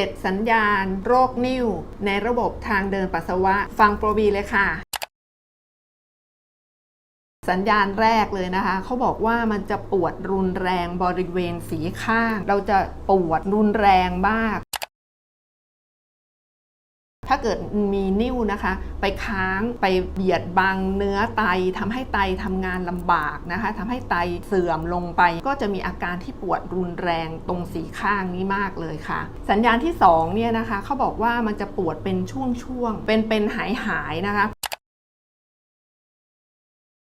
7 สัญญาณ โรคนิ่ว ในระบบทางเดินปัสสาวะ ฟังโปรบีเลยค่ะ สัญญาณแรกเลยนะคะ เขาบอกว่ามันจะปวดรุนแรงบริเวณสีข้าง เราจะปวดรุนแรงมาก ถ้าเกิดมีนิ่วนะคะ ไปค้างไปเบียดบังเนื้อไตทำให้ไตทำงานลำบากนะคะทำให้ไตเสื่อมลงไป ก็จะมีอาการที่ปวดรุนแรงตรงสีข้างนี้มากเลยค่ะ สัญญาณที่2เนี่ยนะคะเขาบอกว่ามันจะปวดเป็นช่วงๆเป็นเป็นหายหายๆนะคะ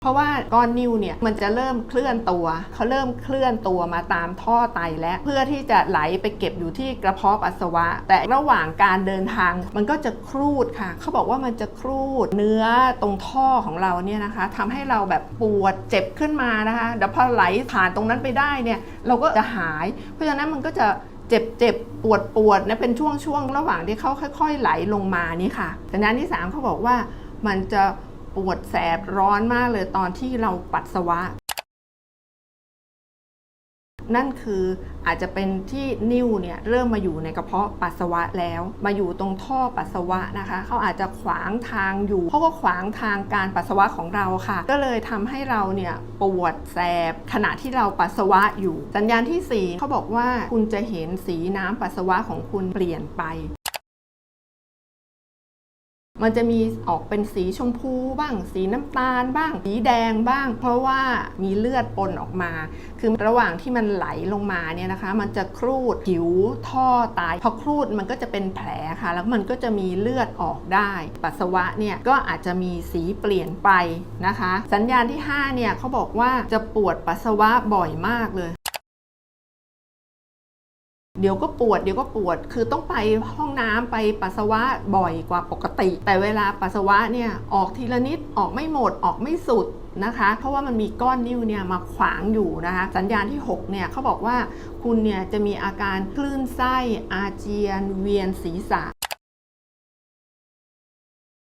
เพราะว่าก้อนนิ่วเนี่ยมันจะเริ่มเคลื่อนตัวเขาเริ่มเคลื่อนตัวมาตามท่อไตและเพื่อที่จะไหลไปเก็บอยู่ที่กระเพาะปัสสาวะ แต่ระหว่างการเดินทางมันก็จะครูดค่ะเขาบอกว่ามันจะครูดเนื้อตรงท่อของเราเนี่ยนะคะทำให้เราแบบปวดเจ็บขึ้นมานะคะเดี๋ยวพอไหลผ่านตรงนั้นไปได้เนี่ยเราก็จะหาย เพราะฉะนั้นมันก็จะเจ็บเจ็บปวดปวดนะเป็นช่วงๆระหว่างที่เขาค่อย ๆ ไหลลงมานี่ค่ะสัญญาณที่สามเขาบอกว่ามันจะ ปวดแสบร้อนมากเลยตอนที่เราปัสสาวะ นั่นคืออาจจะเป็นที่นิ่วเนี่ยเริ่มมาอยู่ในกระเพาะปัสสาวะแล้ว มาอยู่ตรงท่อปัสสาวะนะคะ เขาอาจจะขวางทางอยู่เพราะว่าขวางทางการปัสสาวะของเราค่ะ ก็เลยทำให้เราเนี่ยปวดแสบขณะที่เราปัสสาวะอยู่ สัญญาณที่สี่เขาบอกว่าคุณจะเห็นสีน้ำปัสสาวะของคุณเปลี่ยนไป มันจะมีออกเป็นสีชมพูบ้าง สีน้ำตาลบ้าง สีแดงบ้าง เพราะว่ามีเลือดปนออกมา คือระหว่างที่มันไหลลงมาเนี่ยนะคะ มันจะครูดผิวท่อไตพอครูดมันก็จะเป็นแผลค่ะ แล้วมันก็จะมีเลือดออกได้ ปัสสาวะเนี่ยก็อาจจะมีสีเปลี่ยนไปนะคะ สัญญาณที่5เนี่ยเขาบอกว่าจะปวดปัสสาวะบ่อยมากเลย เดี๋ยวก็ปวดเดี๋ยวก็ปวด คือต้องไปห้องน้ำไปปัสสาวะบ่อยกว่าปกติ แต่เวลาปัสสาวะเนี่ยออกทีละนิดออกไม่หมดออกไม่สุดนะคะ เพราะว่ามันมีก้อนนิ่วเนี่ยมาขวางอยู่นะคะ สัญญาณที่ 6 เนี่ยเขาบอกว่าคุณเนี่ยจะมีอาการคลื่นไส้อาเจียนเวียนศีรษะ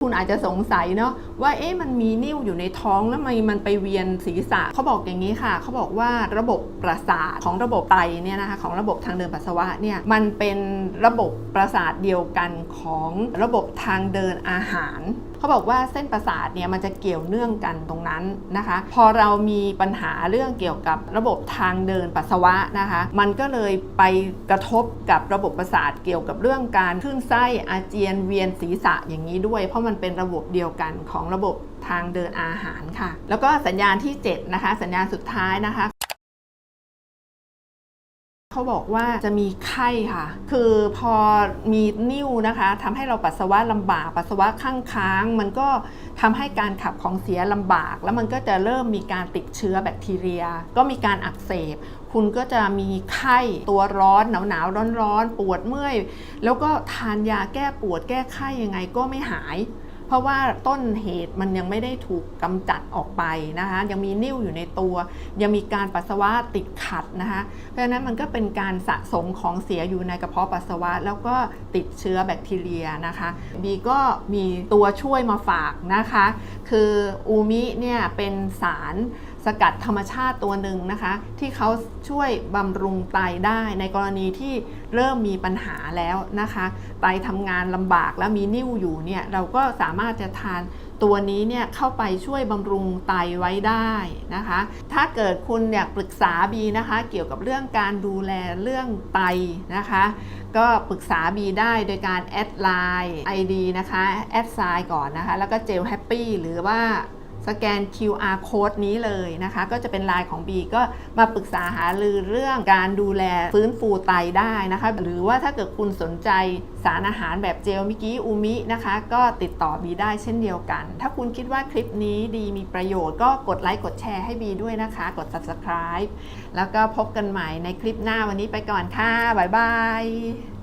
คุณอาจจะสงสัยเนาะว่าเอ๊ะมันมีนิ่วอยู่ในท้องแล้วทำไมมันไปเวียนศีรษะเขาบอกอย่างนี้ค่ะเขาบอกว่าระบบประสาทของระบบไตเนี่ยนะคะของระบบทางเดินปัสสาวะเนี่ยมันเป็นระบบประสาทเดียวกันของระบบทางเดินอาหาร เขาบอกว่าเส้นประสาทเนี่ยมันจะเกี่ยวเนื่องกันตรงนั้นนะคะ พอเรามีปัญหาเรื่องเกี่ยวกับระบบทางเดินปัสสาวะนะคะ มันก็เลยไปกระทบกับระบบประสาทเกี่ยวกับเรื่องการคลื่นไส้อาเจียนเวียนศีรษะอย่างนี้ด้วย เพราะมันเป็นระบบเดียวกันของระบบทางเดินอาหารค่ะ แล้วก็สัญญาณที่ 7 นะคะ สัญญาณสุดท้ายนะคะ เขาบอกว่าจะมีไข้ค่ะ คือพอมีนิ่วนะคะทำให้เราปัสสาวะลำบาก ปัสสาวะข้างค้าง มันก็ทำให้การขับของเสียลำบาก แล้วมันก็จะเริ่มมีการติดเชื้อแบคทีเรีย ก็มีการอักเสบ คุณก็จะมีไข้ตัวร้อนหนาวหนาวร้อนร้อนปวดเมื่อย แล้วก็ทานยาแก้ปวดแก้ไข้ยังไงก็ไม่หาย เพราะว่าต้นเหตุมันยังไม่ได้ถูกกำจัดออกไปนะคะ ยังมีนิ่วอยู่ในตัว ยังมีการปัสสาวะติดขัดนะคะ เพราะฉะนั้นมันก็เป็นการสะสมของเสียอยู่ในกระเพาะปัสสาวะ แล้วก็ติดเชื้อแบคทีเรียนะคะบีก็มีตัวช่วยมาฝากนะคะ คืออูมิเนี่ยเป็นสารสกัดธรรมชาติตัวหนึ่งนะคะ ที่เขาช่วยบำรุงไตได้ในกรณีที่เริ่มมีปัญหาแล้วนะคะ ไตทำงานลำบากแล้วมีนิ่วอยู่เนี่ยเราก็สามารถจะทานตัวนี้เนี่ยเข้าไปช่วยบำรุงไตไว้ได้นะคะ ถ้าเกิดคุณอยากปรึกษาบีนะคะ เกี่ยวกับเรื่องการดูแลเรื่องไตนะคะ ก็ปรึกษาบีได้โดยการแอดไลน์ ID นะคะ แอดไซน์ก่อนนะคะ แล้วก็เจลแฮปปี้หรือว่า สแกน QR code นี้เลยนะคะ ก็จะเป็นไลน์ของ B ก็มาปรึกษาหารือเรื่องการดูแลฟื้นฟูไตได้นะคะ หรือว่าถ้าเกิดคุณสนใจสารอาหารแบบเจลมิกี้อูมินะคะ ก็ติดต่อ B ได้เช่นเดียวกัน ถ้าคุณคิดว่าคลิปนี้ดีมีประโยชน์ก็กดไลค์กดแชร์ให้ B ด้วยนะคะ กด subscribe แล้วก็พบกันใหม่ในคลิปหน้าวันนี้ไปก่อนค่ะบ๊ายบาย